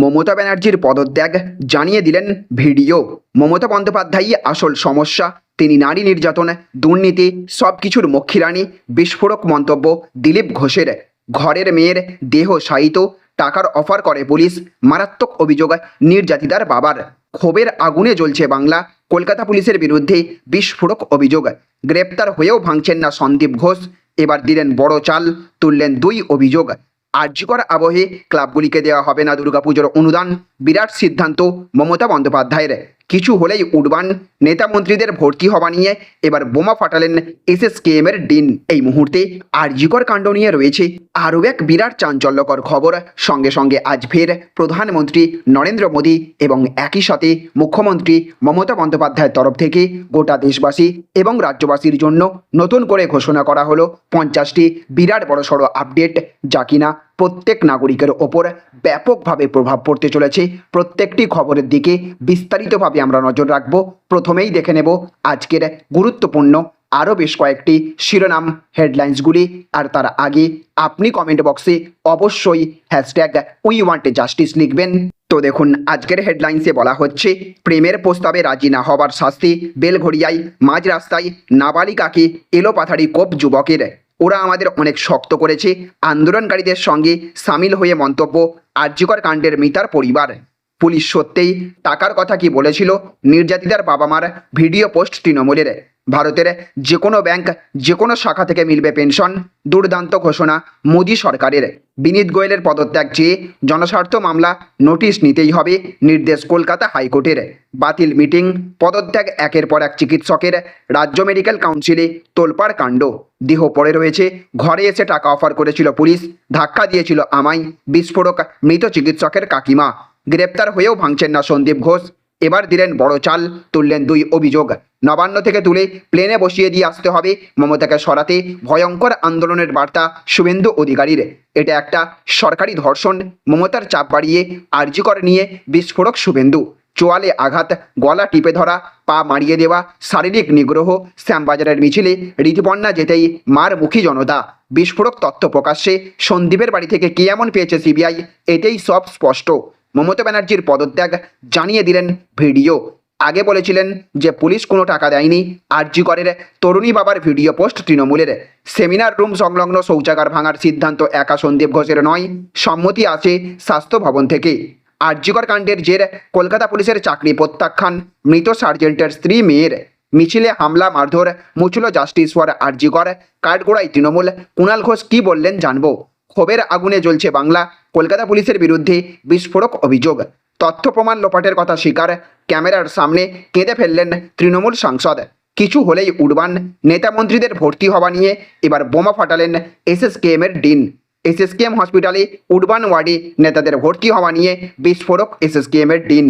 মমতা ব্যানার্জির পদত্যাগ জানিয়ে দিলেন ভিডিও। মমতা বন্দ্যোপাধ্যায়ই আসল সমস্যা। তিনি নারী নির্যাতন, দুর্নীতি সব কিছুর মক্ষিরানী বিস্ফোরক মন্তব্য দিলীপ ঘোষের। ঘরের মেয়ের দেহ সাহিত টাকার অফার করে পুলিশ, মারাত্মক অভিযোগ নির্যাতিতার বাবার। ক্ষোভের আগুনে জ্বলছে বাংলা। কলকাতা পুলিশের বিরুদ্ধে বিস্ফোরক অভিযোগ। গ্রেপ্তার হয়েও ভাঙছেন না সন্দীপ ঘোষ। এবার দিলেন বড় চাল, তুললেন দুই অভিযোগ। আর্যকর আবহে ক্লাবগুলিকে দেওয়া হবে না দুর্গাপুজোর অনুদান। বিরাট সিদ্ধান্ত মমতা বন্দ্যোপাধ্যায়ের। কিছু হলেই উঠবান। নেতা মন্ত্রীদের ভর্তি হওয়া নিয়ে এবার বোমা ফাটালেন এসএসকেএম এর ডিন। এই মুহূর্তে আর্যিকর কাণ্ড নিয়ে রয়েছে আরও এক বিরাট চাঞ্চল্যকর খবর। সঙ্গে সঙ্গে আজ ফের প্রধানমন্ত্রী নরেন্দ্র মোদী এবং একই সাথে মুখ্যমন্ত্রী মমতা বন্দ্যোপাধ্যায়ের তরফ থেকে গোটা দেশবাসী এবং রাজ্যবাসীর জন্য নতুন করে ঘোষণা করা হলো। পঞ্চাশটি বিরাট বড়সড় আপডেট, যা কিনা প্রত্যেক নাগরিকের ওপর ব্যাপকভাবে প্রভাব পড়তে চলেছে। প্রত্যেকটি খবরের দিকে বিস্তারিতভাবে আমরা নজর রাখব। প্রথমেই দেখে নেব আজকের গুরুত্বপূর্ণ আরও বেশ কয়েকটি শিরোনাম হেডলাইন্সগুলি আর তার আগে আপনি কমেন্ট বক্সে অবশ্যই হ্যাশট্যাগ উই ওয়ান্ট জাস্টিস লিখবেন। তো দেখুন, আজকের হেডলাইন্সে বলা হচ্ছে, প্রেমের প্রস্তাবে রাজি না হবার শাস্তি বেলঘড়িয়ায়, মাঝ রাস্তায় নাবালিকাকে এলোপাথারি কোপ যুবকের ওরা আমাদের অনেক শক্ত করেছে। আন্দোলনকারীদের সঙ্গে সামিল হয়ে মন্তব্য আর্যকর কাণ্ডের মিতার পরিবার। পুলিশ সত্যিই টাকার কথা কি বলেছিল? নির্যাতিতার বাবা মার ভিডিও পোস্ট তৃণমূলের। ভারতের যে কোনো ব্যাংক যে কোনো শাখা থেকে মিলবে পেনশন, দুর্দান্ত ঘোষণা মোদী সরকারের। বিনীত গোয়েলের পদত্যাগ চেয়ে জনস্বার্থ মামলা, নোটিশ নিতেই হবে নির্দেশ কলকাতা হাইকোর্টের। বাতিল মিটিং, পদত্যাগ একের পর এক চিকিৎসকের। রাজ্য মেডিকেল কাউন্সিলে তোলপাড় কাণ্ড। দেহ পড়ে রয়েছে, ঘরে এসে টাকা অফার করেছিল পুলিশ, ধাক্কা দিয়েছিল আমায়, বিস্ফোরক মৃত চিকিৎসকের কাকিমা। গ্রেপ্তার হয়েও ভাঙছেন না সন্দীপ ঘোষ। এবার দিলেন বড় চাল, তুললেন দুই অভিযোগ। নবান্ন থেকে তুলে প্লেনে বসিয়ে দিয়ে আসতে হবে। মমতাকে সরাতে ভয়ঙ্কর আন্দোলনের বার্তা শুভেন্দু অধিকারীর। এটা একটা সরকারি ধর্ষণ। মমতার চাপ বাড়িয়ে আর্যিকর নিয়ে বিস্ফোরক শুভেন্দু। চোয়ালে আঘাত, গলা টিপে ধরা, পা মারিয়ে দেওয়া, শারীরিক নিগ্রহ, শ্যামবাজারের মিছিলে ঋতুপর্ণা যেতেই মার মুখী জনতা। বিস্ফোরক তথ্য প্রকাশ্যে সন্দীপের বাড়ি থেকে কি এমন পেয়েছে সিবিআই? এতেই সব স্পষ্ট। মমতা ব্যানার্জির পদত্যাগ জানিয়ে দিলেন ভিডিও। আগে বলেছিলেন যে পুলিশ কোনো টাকা দেয়নি, আরজি করের তরুণী বাবার ভিডিও পোস্ট তৃণমূলের। সেমিনার রুম সংলগ্ন শৌচাগার ভাঙার সিদ্ধান্ত একা সন্দীপ ঘোষের নয়, সম্মতি আছে স্বাস্থ্য ভবন থেকে। আরজিকর কাণ্ডের জের কলকাতা পুলিশের চাকরি প্রত্যাখ্যান, মৃত সার্জেন্টের স্ত্রী মেয়ের। মিছিলে হামলা, মারধর, মুচল জাস্টিস ফর আরজিকর কাঠগোড়ায় তৃণমূল। কুণাল ঘোষ কি বললেন জানব। ক্ষোভের আগুনে জ্বলছে বাংলা। কলকাতা পুলিশের বিরুদ্ধে বিস্ফোরক অভিযোগ। তথ্য প্রমাণ লোপাটের কথা স্বীকার। ক্যামেরার সামনে কেঁদে ফেললেন তৃণমূল সাংসদ। কিছু হলেই উড়বান। নেতা মন্ত্রীদের ভর্তি হওয়া নিয়ে এবার বোমা ফাটালেন এসএসকেএম এর ডিন। এসএসকেএম হসপিটালে উডবান ওয়ার্ডে নেতাদের ভর্তি হওয়া নিয়ে বিস্ফোরক এসএসকেএম এর ডিন।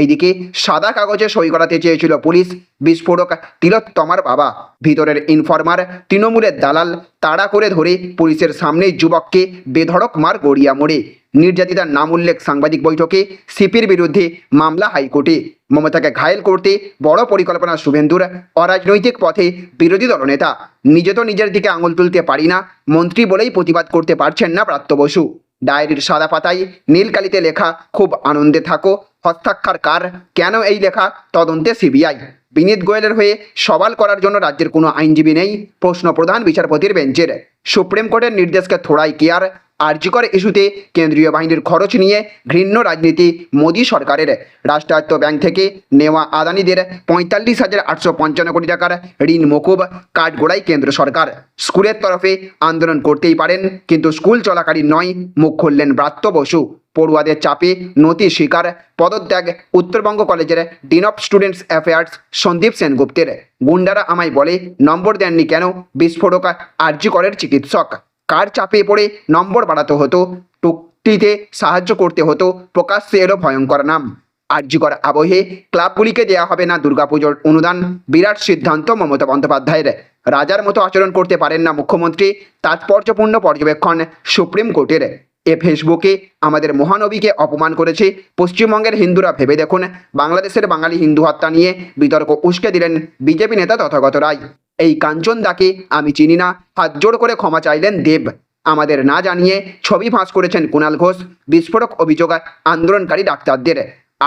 এইদিকে সাদা কাগজে সই করাতে চেয়েছিল পুলিশ। বিস্ফোরক তিলোত্তমার বাবা, ভিতরের ইনফরমার তৃণমূলের দালাল, তাড়া করে ধরে পুলিশের সামনেই যুবককে বেধড়ক মার গড়িয়া মোড়ে নির্যাতিতার নাম উল্লেখ সাংবাদিক বৈঠকে সিপির বিরুদ্ধে মামলা হাইকোর্টে। মমতাকে ঘায়েল করতে বড় পরিকল্পনা শুভেন্দুর। অরাজনৈতিক পথে বিরোধী দলনেতা। নিজে তো নিজের দিকে আঙুল তুলতে পারি না। মন্ত্রী বলেই প্রতিবাদ করতে পারছেন না প্রাপ্ত বসু। ডায়েরির সাদা পাতায় নীলকালিতে লেখা, খুব আনন্দে থাকো। হস্তাক্ষর কার? কেন এই লেখা? তদন্তে সিবিআই। বিনীত গোয়েলের হয়ে সওয়াল করার জন্য রাজ্যের কোনো আইনজীবী নেই, প্রশ্ন প্রধান বিচারপতির বেঞ্চের। সুপ্রিম কোর্টের নির্দেশকে থোড়াই কেয়ার আর্যিকর ইস্যুতে কেন্দ্রীয় বাহিনীর খরচ নিয়ে ঘৃণ্য রাজনীতি মোদী সরকারের। রাষ্ট্রায়ত্ত ব্যাংক থেকে নেওয়া আদানিদের পঁয়তাল্লিশ হাজার আটশো পঞ্চান্ন কোটি টাকার ঋণ মকুব কাঠগোড়াই কেন্দ্র সরকার। স্কুলের তরফে আন্দোলন করতেই পারেন, কিন্তু স্কুল চলাকালীন নয়, মুখ খুললেন ব্রাত্য বসু। পড়ুয়াদের চাপে নতি শিকার পদত্যাগ, উত্তরবঙ্গ কলেজের dean of students affairs Sandip সেনগুপ্তের। গুন্ডারা আমায় বলে, নম্বর দেননি কেন? বিস্ফোরক আর্জি করের চিকিৎসক। কার চাপে পড়ে? নম্বর বাড়াতে হতো, টুকটিতে সাহায্য করতে হতো, প্রকাশ্যে এলো ভয়ঙ্কর নাম। আর্যিকর আবহে, ক্লাবগুলিকে দেওয়া হবে না দুর্গাপুজোর অনুদান। বিরাট সিদ্ধান্ত মমতা বন্দ্যোপাধ্যায়ের। রাজার মতো আচরণ করতে পারেন না মুখ্যমন্ত্রী। তাৎপর্যপূর্ণ পর্যবেক্ষণ সুপ্রিম কোর্টের। এ ফেসবুকে আমাদের মহানবীকে অপমান করেছে। পশ্চিমবঙ্গের হিন্দুরা ভেবে দেখুন, বাংলাদেশের বাঙালি হিন্দু হত্যা নিয়ে বিতর্ক উস্কে দিলেন বিজেপি নেতা তথাগত রায়। এই কাঞ্চন দাকে আমি চিনি না, হাত জোড় করে ক্ষমা চাইলেন দেব। আমাদের না জানিয়ে ছবি ফাঁস করেছেন কুণাল ঘোষ, বিস্ফোরক অভিযোগ আন্দোলনকারী ডাক্তারদের।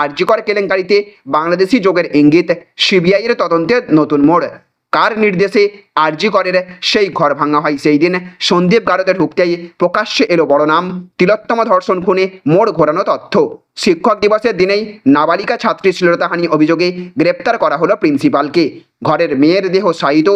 আর্যিকর কেলেঙ্কারিতে বাংলাদেশি যোগের ইঙ্গিত, সিবিআইয়ের তদন্তে নতুন মোড়। কার নির্দেশে আরজি করের সেই ঘর ভাঙা হয় সেই দিন। সন্দীপ গারদে ঢুকতেই প্রকাশ্যে এলো বড় নাম। তিলোত্তমা ধর্ষণ খুনে মোড় ঘোরানো তথ্য। শিক্ষক দিবসের দিনেই নাবালিকা ছাত্রী শ্লীলতাহানি অভিযোগে গ্রেপ্তার করা হলো প্রিন্সিপালকে। ঘরের মেয়ের দেহ সাহিত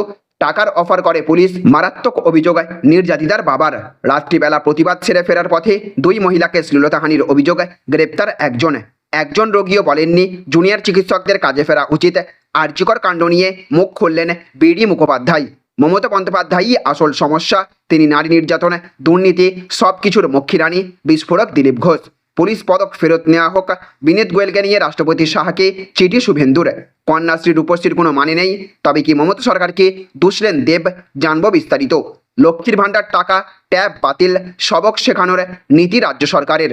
টাকার অফার করে পুলিশ মারাত্মক অভিযোগ নির্যাতিতার বাবার। রাত্রিবেলা প্রতিবাদ ছেড়ে ফেরার পথে দুই মহিলাকে শ্লীলতাহানির অভিযোগ গ্রেপ্তার একজন। একজন রোগীও বলেননি, জুনিয়র চিকিৎসকদের কাজে ফেরা উচিত। আর্যিকর কাণ্ড নিয়ে মুখ খুললেন বিডি মুখোপাধ্যায়। মমতা বন্দ্যোপাধ্যায়ই আসল সমস্যা। তিনি নারী নির্যাতন, দুর্নীতি সব কিছুর মক্ষীরানী বিস্ফোরক দিলীপ ঘোষ। পুলিশ পদক ফেরত নেওয়া হোক, বিনীত গোয়েলকে নিয়ে রাষ্ট্রপতি শাহকে চিঠি শুভেন্দুর। কন্যাশ্রী রূপশ্রীর কোনো মানে নেই, তবে কি মমতা সরকারকে দুষলেন দেব জানব বিস্তারিত। লক্ষ্মীর ভাণ্ডার টাকা, ট্যাব বাতিল, সবক শেখানোর নীতি রাজ্য সরকারের।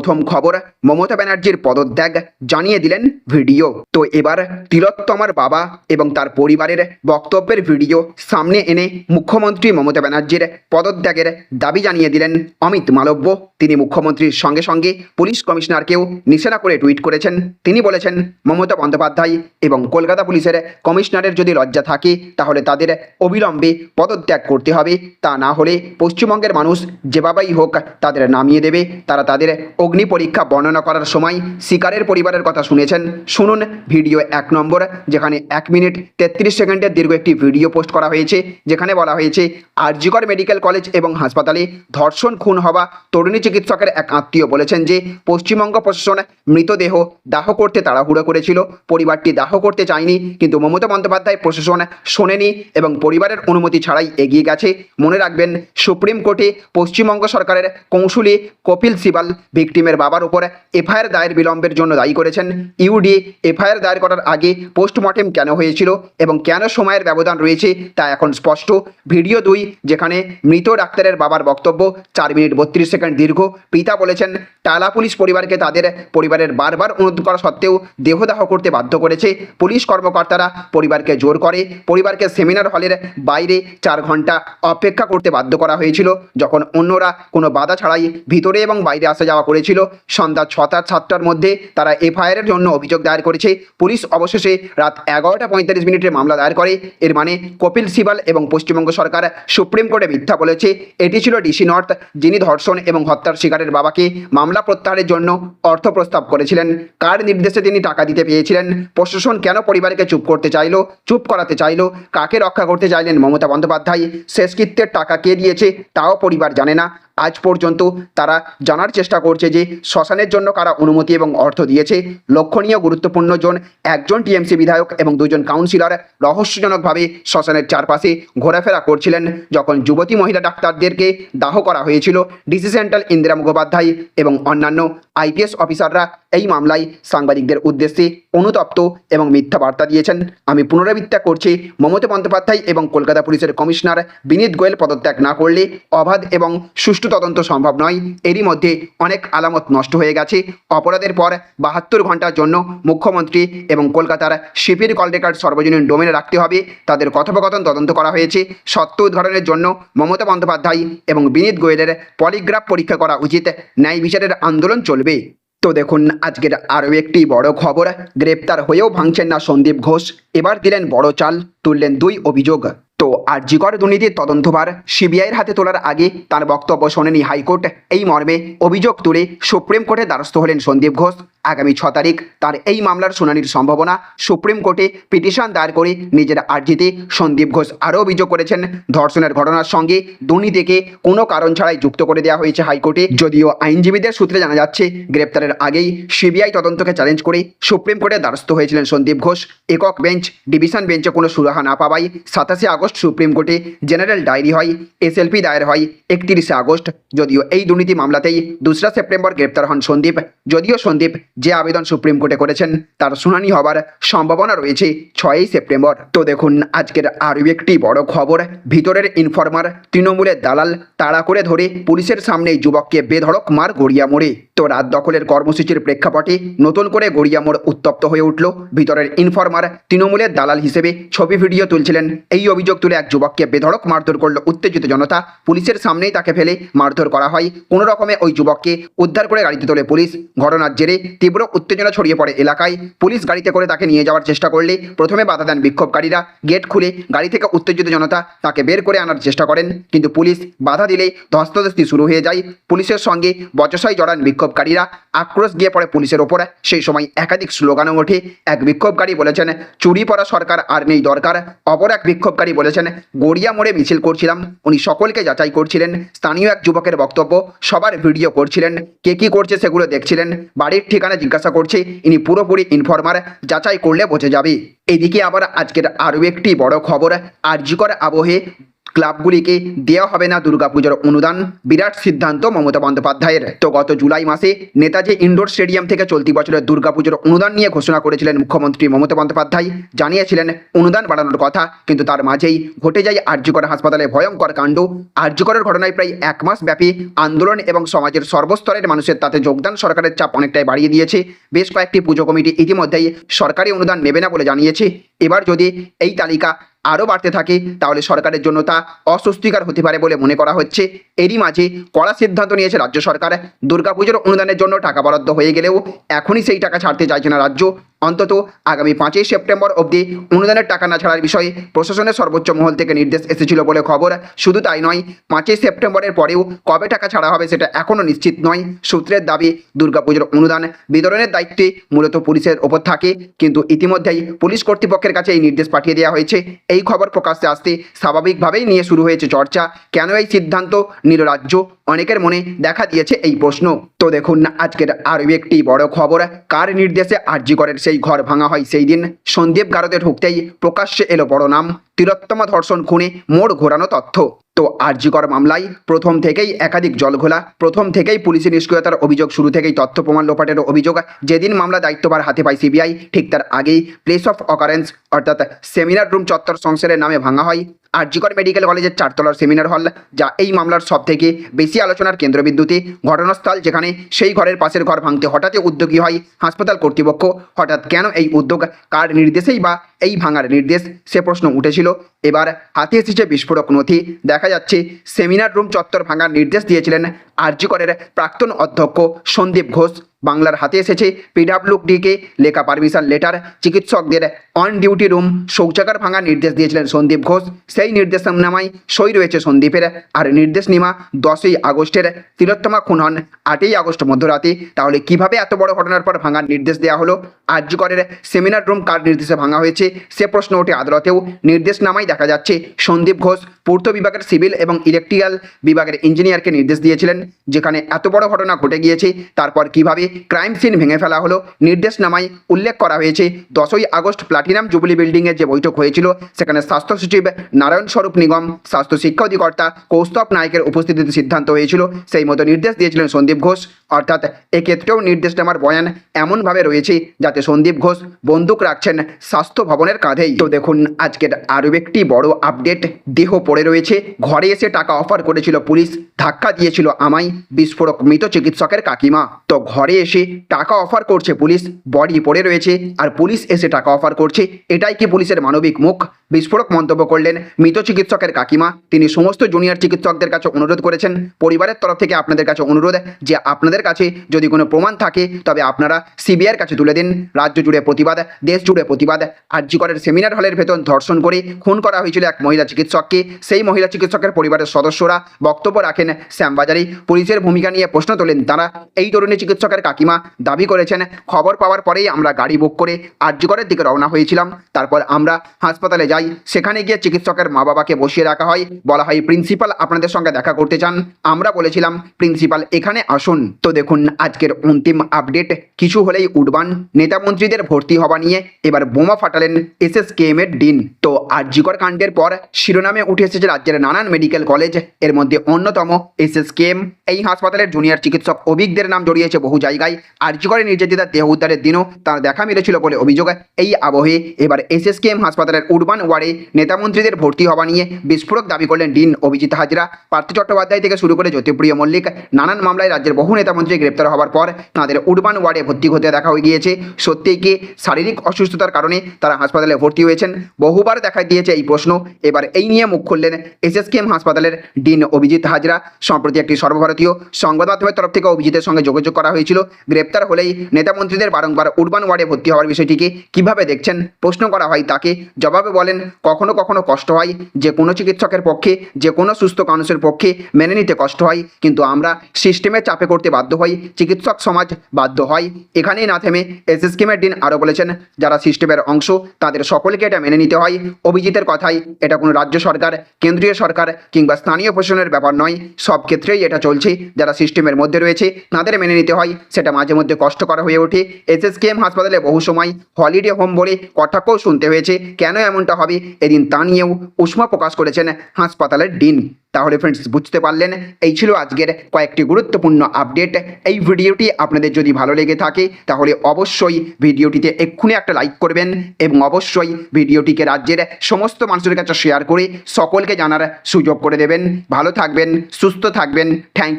প্রথম খবর, মমতা ব্যানার্জির পদত্যাগ জানিয়ে দিলেন ভিডিও। তো এবার তিলোত্তমার বাবা এবং তার পরিবারের বক্তব্যের ভিডিও সামনে এনে মুখ্যমন্ত্রী মমতা ব্যানার্জির পদত্যাগের দাবি জানিয়ে দিলেন অমিত মালব্য। তিনি মুখ্যমন্ত্রীর সঙ্গে সঙ্গে পুলিশ কমিশনারকেও নিশানা করে টুইট করেছেন। তিনি বলেছেন, মমতা বন্দ্যোপাধ্যায় এবং কলকাতা পুলিশের কমিশনারের যদি লজ্জা থাকে, তাহলে তাদের অবিলম্বে পদত্যাগ করতে হবে। তা না হলে পশ্চিমবঙ্গের মানুষ যেভাবেই হোক তাদের নামিয়ে দেবে। তারা তাদের অগ্নি পরীক্ষা বর্ণনা করার সময় শিকারের পরিবারের কথা শুনেছেন। শুনুন ভিডিও এক নম্বর, যেখানে এক মিনিট তেত্রিশ সেকেন্ডের দীর্ঘ একটি ভিডিও পোস্ট করা হয়েছে, যেখানে বলা হয়েছে, আরজিকর মেডিকেল কলেজ এবং হাসপাতালে ধর্ষণ খুন হওয়া তরুণী চিকিৎসকের এক আত্মীয় বলেছেন যে, পশ্চিমবঙ্গ প্রশাসন মৃতদেহ দাহ করতে তাড়াহুড়ো করেছিল। পরিবারটি দাহ করতে চায়নি, কিন্তু মমতা বন্দ্যোপাধ্যায় প্রশাসন শোনেনি এবং পরিবারের অনুমতি ছাড়াই এগিয়ে গেছে। মনে রাখবেন, সুপ্রিম কোর্টে পশ্চিমবঙ্গ সরকারের কৌঁসুলি কপিল সিবাল ভিকটিমের বাবার উপর এফআইআর দায়ের বিলম্বের জন্য দায়ী করেছেন। ইউডি এফআইআর দায়ের করার আগে পোস্টমর্টেম কেন হয়েছিল এবং কেন সময়ের ব্যবধান রয়েছে তা এখন স্পষ্ট। ভিডিও দুই, যেখানে মৃত ডাক্তারের বাবার বক্তব্য, চার মিনিট বত্রিশ সেকেন্ড দীর্ঘ। পিতা বলেছেন, টালা পুলিশ পরিবারকে তাদের পরিবারের বারবার অনুরোধ করা সত্ত্বেও দেহদাহ করতে বাধ্য করেছে। পুলিশ কর্মকর্তারা পরিবারকে জোর করে। পরিবারকে সেমিনার হলের বাইরে চার ঘণ্টা অপেক্ষা করতে বাধ্য করা হয়েছিল, যখন অন্যরা কোনো বাধা ছাড়াই ভিতরে এবং বাইরে আসা যাওয়া করেছিল। সন্ধ্যা ছটা, সাতটার মধ্যে তারা এফআইআরের জন্য অভিযোগ দায়ের করেছে। পুলিশ অবশেষে রাত এগারোটা পঁয়তাল্লিশ মিনিটে মামলা দায়ের করে। এর মানে কপিল সিবাল এবং পশ্চিমবঙ্গ সরকার সুপ্রিম কোর্টে মিথ্যা বলেছে। এটি ছিল ডিসি নর্থ, যিনি ধর্ষণ এবং হত্যার শিকারের বাবাকে মামলা প্রত্যাহারের জন্য অর্থ প্রস্তাব করেছিলেন। কার নির্দেশে তিনি টাকা দিতে পেয়েছিলেন? প্রশাসন কেন পরিবারকে চুপ করতে চাইলো? চুপ করাতে চাইলো? কাকে রক্ষা করতে চাইলেন মমতা বন্দ্যোপাধ্যায়? শেষকৃত্যের টাকা কে দিয়েছে? তাও পরিবার জানে না। আজ পর্যন্ত তারা জানার চেষ্টা করছে যে শ্মশানের জন্য কারা অনুমতি এবং অর্থ দিয়েছে। লক্ষণীয় গুরুত্বপূর্ণ জন একজন টিএমসি বিধায়ক এবং দুজন কাউন্সিলর রহস্যজনকভাবে শ্মশানের চারপাশে ঘোরাফেরা করছিলেন যখন যুবতী মহিলা ডাক্তারদেরকে দাহ করা হয়েছিল। ডিসি সেন্ট্রাল ইন্দিরা মুখোপাধ্যায় এবং অন্যান্য আইপিএস অফিসাররা এই মামলায় সাংবাদিকদের উদ্দেশ্যে অনুতপ্ত এবং মিথ্যা বার্তা দিয়েছেন। আমি পুনরাবৃত্তা করছি। মমতা বন্দ্যোপাধ্যায় এবং কলকাতা পুলিশের কমিশনার বিনীত গোয়েল পদত্যাগ না করলে অবাধ এবং সুষ্ঠু তদন্ত সম্ভব নয়। এরই মধ্যে অনেক আলামত নষ্ট হয়ে গেছে। অপরাধের পর বাহাত্তর ঘণ্টার জন্য মুখ্যমন্ত্রী এবং কলকাতার শিপির কল রেকর্ড সর্বজনীন ডোমেনে রাখতে হবে। তাদের কথোপকথন তদন্ত করা হয়েছে। সত্য উদ্ঘাটনের জন্য মমতা বন্দ্যোপাধ্যায় এবং বিনীত গোয়েলের পলিগ্রাফ পরীক্ষা করা উচিত। ন্যায় বিচারের আন্দোলন চলবে। তো দেখুন, আজকের আরও একটি বড় খবর। গ্রেপ্তার হয়েও ভাঙছেন না সন্দীপ ঘোষ। এবার দিলেন বড় চাল, তুললেন দুই অভিযোগ। তো আরজিকর দুর্নীতির তদন্তভার সিবিআইয়ের হাতে তোলার আগে তার বক্তব্য শোনেনি হাইকোর্ট। এই মর্মে অভিযোগ তুলে সুপ্রিম কোর্টে দ্বারস্থ হলেন সন্দীপ ঘোষ। আগামী ছ তারিখ তার এই মামলার শুনানির সম্ভাবনা সুপ্রিম কোর্টে পিটিশন দায়ের করে নিজের আর্জিতে সন্দীপ ঘোষ আরও অভিযোগ করেছেন। ধর্ষণের ঘটনার সঙ্গে দুর্নীতিকে কোনো কারণ ছাড়াই যুক্ত করে দেওয়া হয়েছে হাইকোর্টে। যদিও আইনজীবীদের সূত্রে জানা যাচ্ছে, গ্রেপ্তারের আগেই সিবিআই তদন্তকে চ্যালেঞ্জ করে সুপ্রিম কোর্টে দ্বারস্থ হয়েছিলেন সন্দীপ ঘোষ। একক বেঞ্চ, ডিভিশন বেঞ্চে কোনো সুরাহা না পাওয়ায় সাতাশে আগস্ট সুপ্রিম সুপ্রিম কোর্টে জেনারেল ডায়েরি হয়, এসএলপি দায়ের হয় একত্রিশে আগস্ট। যদিও এই দুর্নীতি মামলাতেই দোসরা সেপ্টেম্বর গ্রেপ্তার হন সন্দীপ। যদিও সন্দীপ যে আবেদন সুপ্রিম কোর্টে করেছেন, তার শুনানি হবার সম্ভাবনা রয়েছে ছয়ই সেপ্টেম্বর। তো দেখুন, আজকের আরও একটি বড় খবর। ভিতরের ইনফরমার তৃণমূলের দালাল তাড়া করে ধরে পুলিশের সামনে যুবককে বেধড়ক মার গড়িয়া মোড়ে তো রাত দখলের কর্মসূচির প্রেক্ষাপটে নতুন করে গড়িয়া মোড় উত্তপ্ত হয়ে উঠল। ভিতরের ইনফরমার তৃণমূলের দালাল হিসেবে ছবি ভিডিও তুলছিলেন। এই অভিযোগ তুলে এক যুবককে বেধড়ক মারধর করল উত্তেজিত জনতা। পুলিশের সামনেই তাকে ফেলে মারধর করা হয়। কোনো রকমে ওই যুবককে উদ্ধার করে গাড়িতে তোলে পুলিশ। ঘটনার জেরে তীব্র উত্তেজনা ছড়িয়ে পড়ে এলাকায়। পুলিশ গাড়িতে করে তাকে নিয়ে যাওয়ার চেষ্টা করলে প্রথমে বাধা দেন বিক্ষোভকারীরা। গেট খুলে গাড়ি থেকে উত্তেজিত জনতা তাকে বের করে আনার চেষ্টা করেন। কিন্তু পুলিশ বাধা দিলে ধস্তাধস্তি শুরু হয়ে যায়। পুলিশের সঙ্গে বচসায় জড়ান বিক্ষোভকারীরা আক্রোশ গিয়ে পড়ে পুলিশের ওপরে। সেই সময় একাধিক স্লোগানও ওঠে। এক বিক্ষোভকারী বলেছেন, চুরি পড়া সরকার আর নেই দরকার। অপর এক বিক্ষোভকারী বলেছেন, গড়িয়া মোড়ে মিছিল করছিলাম। উনি সকলকে যাচাই করছিলেন। স্থানীয় এক যুবকের বক্তব্য, সবার ভিডিও করছিলেন। কে কি করছে সেগুলো দেখছিলেন। বাড়ির ঠিকানা জিজ্ঞাসা করছে। ইনি পুরোপুরি ইনফরমার। যাচাই করলে বোঝা যাবে। এদিকে আবার আজকের আরও একটি বড় খবর। আর্যিকর আবহে ক্লাবগুলিকে দেওয়া হবে না দুর্গাপুজোর অনুদান। বিরাট সিদ্ধান্ত মমতা বন্দ্যোপাধ্যায়ের। তো গত জুলাই মাসে নেতাজি ইনডোর স্টেডিয়াম থেকে চলতি বছরের দুর্গাপুজোর অনুদান নিয়ে ঘোষণা করেছিলেন মুখ্যমন্ত্রী মমতা বন্দ্যোপাধ্যায়। জানিয়েছিলেন, অনুদান বাড়ানোর কথা, কিন্তু তার মাঝেই ঘটে যায় আর্যকর হাসপাতালে ভয়ঙ্কর কাণ্ড। আর্যকরের ঘটনায় প্রায় এক মাস ব্যাপী আন্দোলন এবং সমাজের সর্বস্তরের মানুষের তাতে যোগদান সরকারের চাপ অনেকটাই বাড়িয়ে দিয়েছে। বেশ কয়েকটি পুজো কমিটি ইতিমধ্যেই সরকারি অনুদান নেবে না বলে জানিয়েছে। এবার যদি এই তালিকা আরও বাড়তে থাকে, তাহলে সরকারের জন্য তা অস্বস্তিকর হতে পারে বলে মনে করা হচ্ছে। এরই মাঝে কড়া সিদ্ধান্ত নিয়েছে রাজ্য সরকার। দুর্গাপুজোর অনুদানের জন্য টাকা বরাদ্দ হয়ে গেলেও এখনই সেই টাকা ছাড়তে চাইছে না রাজ্য। অন্তত আগামী পাঁচই সেপ্টেম্বর অবধি অনুদানের টাকা না ছাড়ার বিষয়ে প্রশাসনের সর্বোচ্চ মহল থেকে নির্দেশ এসেছিল বলে খবর। শুধু তাই নয়, পাঁচই সেপ্টেম্বরের পরেও কবে টাকা ছাড়া হবে সেটা এখনও নিশ্চিত নয়। সূত্রের দাবি, দুর্গাপুজোর অনুদান বিতরণের দায়িত্বে মূলত পুলিশের ওপর থাকে। কিন্তু ইতিমধ্যেই পুলিশ কর্তৃপক্ষের কাছে এই নির্দেশ পাঠিয়ে দেওয়া হয়েছে। এই খবর প্রকাশ্যে আসতে স্বাভাবিকভাবেই নিয়ে শুরু হয়েছে চর্চা। কেন এই সিদ্ধান্ত নিল রাজ্য? অনেকের মনে দেখা দিয়েছে এই প্রশ্ন। তো দেখুন না, আজকের আরও একটি বড় খবর। কার নির্দেশে আরজি করেন সেই ঘর ভাঙা হয় সেই দিন? সন্দীপ গারদে ঢুকতেই প্রকাশ্যে এলো বড় নাম। তিলোত্তমা ধর্ষণ খুনে মোড় ঘোরানো তথ্য। তো আরজিকর মামলায় প্রথম থেকেই একাধিক জলঘোলা প্রথম থেকেই পুলিশি নিষ্ক্রিয়তার অভিযোগ শুরু থেকেই তথ্য প্রমাণ লোপাটের অভিযোগ। যেদিন মামলা দায়িত্বভার হাতে পায় সিবিআই, ঠিক তার আগেই প্লেস অফ অকারেন্স অর্থাৎ সেমিনার রুম চত্বর সংসারের নামে ভাঙা হয়। আরজিকর মেডিকেল কলেজের চারতলার সেমিনার হল, যা এই মামলার সব থেকে বেশি আলোচনার কেন্দ্রবিন্দুতে ঘটনাস্থল যেখানে সেই ঘরের পাশের ঘর ভাঙতে হঠাৎই উদ্যোগী হয় হাসপাতাল কর্তৃপক্ষ। হঠাৎ কেন এই উদ্যোগ, কার নির্দেশেই বা এই ভাঙার নির্দেশ, সে প্রশ্ন উঠেছিল। এবার হাতে এসেছে বিস্ফোরক নথি। দেখা যাচ্ছে সেমিনার রুম চত্বর ভাঙার নির্দেশ দিয়েছিলেন আরজিকরের প্রাক্তন অধ্যক্ষ সন্দীপ ঘোষ। বাংলার হাতে এসেছে পিডাব্লিউডিকে লেখা পারমিশন লেটার চিকিৎসকদের অন ডিউটি রুম শৌচাগার ভাঙার নির্দেশ দিয়েছিলেন সন্দীপ ঘোষ। সেই নির্দেশনামায় সই রয়েছে সন্দীপের। আর নির্দেশ নিমা দশই আগস্টের, তিলোত্তমা খুন হন আটই আগস্ট মধ্যরাতে। তাহলে কীভাবে এত বড় ঘটনার পর ভাঙার নির্দেশ দেওয়া হলো? আর্যকরের সেমিনার রুম কার নির্দেশে ভাঙা হয়েছে? সে প্রশ্ন ওঠে আদালতেও। নির্দেশনামায় দেখা যাচ্ছে সন্দীপ ঘোষ পূর্ত বিভাগের সিভিল এবং ইলেকট্রিক্যাল বিভাগের ইঞ্জিনিয়ারকে নির্দেশ দিয়েছিলেন। যেখানে এত বড় ঘটনা ঘটে গিয়েছে, তারপর কীভাবে ক্রাইম সিন ভেঙে ফেলা হলো। নির্দেশনামায় উল্লেখ করা হয়েছে, দশই আগস্ট প্লাটিনাম জুবলি বিল্ডিংয়ের যে বৈঠক হয়েছিল, সেখানে স্বাস্থ্য সচিব নারায়ণ স্বরূপ নিগম, স্বাস্থ্য শিক্ষা অধিকর্তা কৌস্তব নায়কের উপস্থিতিতে সিদ্ধান্ত হয়েছিল। সেই মতো নির্দেশ দিয়েছিলেন সন্দীপ ঘোষ। অর্থাৎ এক্ষেত্রেও নির্দেশনামার বয়ান এমনভাবে রয়েছে যাতে সন্দীপ ঘোষ বন্দুক রাখছেন স্বাস্থ্য ভবনের কাঁধেই। তো দেখুন, আজকের আরও একটি বড় আপডেট, দেহ পড়ে রয়েছে, ঘরে এসে টাকা অফার করেছিল পুলিশ, ধাক্কা দিয়েছিল আমায়, বিস্ফোরক মৃত চিকিৎসকের কাকিমা। তো ঘরে এসে টাকা অফার করছে পুলিশ, বডি পড়ে রয়েছে, আর পুলিশ এসে টাকা অফার করছে, এটাই কি পুলিশের মানবিক মুখ? বিস্ফোরক মন্তব্য করলেন মৃত চিকিৎসকের কাকিমা, তিনি সমস্ত জুনিয়র চিকিৎসকদের কাছে অনুরোধ করেছেন, পরিবারের তরফ থেকে আপনাদের কাছে অনুরোধ যে আপনাদের কাছে যদি কোনো প্রমাণ থাকে, তবে আপনারা সিবিআইয়ের কাছে তুলে দিন। রাজ্য জুড়ে প্রতিবাদ, দেশ জুড়ে প্রতিবাদ। আরজিকরের সেমিনার হলের ভেতর ধর্ষণ করে খুন করা হয়েছিল এক মহিলা চিকিৎসককে। সেই মহিলা চিকিৎসকের পরিবারের সদস্যরা বক্তব্য রাখেন শ্যামবাজারে পুলিশের ভূমিকা নিয়ে প্রশ্ন তোলেন তারা। এই তরুণী চিকিৎসকের কাকিমা দাবি করেছেন, খবর পাওয়ার পরেই আমরা গাড়ি বুক করে আরজিকরের দিকে রওনা হয়েছিলাম। তারপর আমরা হাসপাতালে যাই। সেখানে গিয়ে চিকিৎসকের মা বাবাকে বসিয়ে রাখা হয়। বলা হয়, প্রিন্সিপাল আপনাদের সঙ্গে দেখা করতে চান। আমরা বলেছিলাম, প্রিন্সিপাল, এখানে আসুন। তো দেখুন, আজকের অন্তিম আপডেট কিছু হলেই উঠবান। নেতা মন্ত্রীদের ভর্তি হওয়া নিয়ে এবার বোমা ফাটালেন এস এস কে এর ডিন। তো আরজিকর কাণ্ডের পর শিরোনামে উঠে এসেছে রাজ্যের নানান মেডিকেল কলেজের মধ্যে অন্যতম এসএসকেএম। এই হাসপাতালের জুনিয়র চিকিৎসক অভিজ্ঞদের নাম জড়িয়েছে বহু জায়গায়। আরজিকরে নির্যাতিতার দেহ উদ্ধারের দিনও তার দেখা মিলেছিল বলে অভিযোগ এই আবহে। এবার এসএসকেএম হাসপাতালের উডবান ওয়ার্ডে নেতামন্ত্রীদের ভর্তি হওয়া নিয়ে বিস্ফোরক দাবি করলেন ডিন অভিজিৎ হাজরা। পার্থ চট্টোপাধ্যায় থেকে শুরু করে জ্যোতিপ্রিয় মল্লিক নানান মামলায় রাজ্যের বহু নেতামন্ত্রী গ্রেপ্তার হওয়ার পর তাঁদের উডবান ওয়ার্ডে ভর্তি হতে দেখা হয়ে গিয়েছে। সত্যিই কি শারীরিক অসুস্থতার কারণে তারা হাসপাতালে ভর্তি হয়েছেন? বহুবার দেখা দিয়েছে এই প্রশ্ন। এবার এই নিয়ে মুখ খুললেন এসএসকেএম হাসপাতালের ডিন অভিজিৎ হাজরা। সম্প্রতি একটি সর্বভারতীয় সংবাদ মাধ্যমের তরফ থেকে অভিজিতের সঙ্গে যোগাযোগ করা হয়েছিল। গ্রেপ্তার হলেই নেতামন্ত্রীদের বারংবার উডবান ওয়ার্ডে ভর্তি হওয়ার বিষয়টিকে কীভাবে দেখছেন? প্রশ্ন করা হয় তাকে। জবাবে বলেন, কখনো কখনো কষ্ট হয়। যে কোনো চিকিৎসকের পক্ষে, যে কোনো সুস্থ মানুষের পক্ষে মেনে নিতে কষ্ট হয়। কিন্তু আমরা সিস্টেমের চাপে করতে বাধ্য হই। চিকিৎসক সমাজ বাধ্য হয়। এখানেই না থেমে এসএসকেমের দিন আরও বলেছেন, যারা সিস্টেমের অংশ, তাদের সকলকে এটা মেনে নিতে হয়। অভিজিতের কথাই এটা কোনো রাজ্য সরকার, কেন্দ্রীয় সরকার কিংবা স্থানীয় প্রশাসনের ব্যাপার নয়। সব ক্ষেত্রেই এটা চলছে। যারা সিস্টেমের মধ্যে রয়েছে, তাদের মেনে নিতে হয়। সেটা মাঝে মধ্যে কষ্টকর হয়ে ওঠে। এসএসকেএম হাসপাতালে বহু সময় হলিডে হোম বলে কটাক্ষও শুনতে হয়েছে। কেন এমনটা হবে? এদিন তা নিয়েও উষ্মা প্রকাশ করেছেন হাসপাতালের ডিন। তাহলে ফ্রেন্ডস বুঝতে পারলেন, এই ছিল আজকের কয়েকটি গুরুত্বপূর্ণ আপডেট এই ভিডিওটি আপনাদের যদি ভালো লেগে থাকে, তাহলে অবশ্যই ভিডিওটিতে এক্ষুনি একটা লাইক করবেন এবং অবশ্যই ভিডিওটিকে রাজ্যের সমস্ত মানুষের কাছে শেয়ার করে সকলকে জানার সুযোগ করে দেবেন। ভালো থাকবেন, সুস্থ থাকবেন। Thank